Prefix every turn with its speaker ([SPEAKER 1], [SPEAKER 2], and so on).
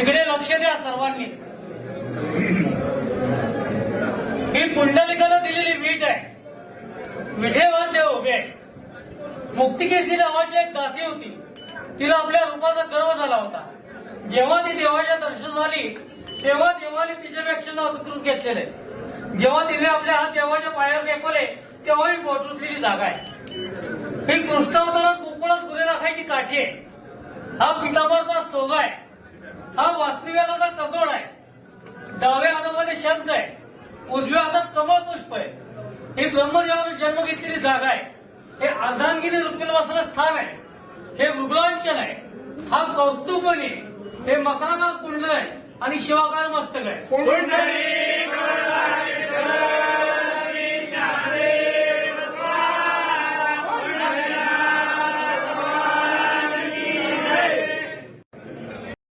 [SPEAKER 1] इकडे लक्ष द्या सर्वांनी. ही पुंडलिकाला दिलेली वीट आहे. विठेवर देव उभे आहे मुक्तिकेसी नावाची एक दासी होती. तिला आपल्या रूपाचा गर्व झाला होता. जेव्हा ती देवाच्या दर्शन झाली तेव्हा देवाने तिच्यापेक्षा नाव घेतलेले. जेव्हा तिने आपले हात देवाच्या पायावर टेकवले तेव्हा ही पोटरुतलेली जागा आहे. ही कृष्णावतारात गोकुळात गुरे राखायची काठी आहे. हा पितांबरचा सोगा आहे. हा वास्तव्याचा आहे. डाव्या हातामध्ये शंख आहे. उजव्या हातात कमळ पुष्प आहे. ही ब्रह्मदेवाने जन्म घेतलेली जागा आहे. हे अर्धांगिनी रुक्मिणवासाला स्थान आहे. हे मृगलांचन आहे. हा कौस्तुभणी हे मकराकाल कुंडल आहे. आणि शिवाकाल मस्तक आहे.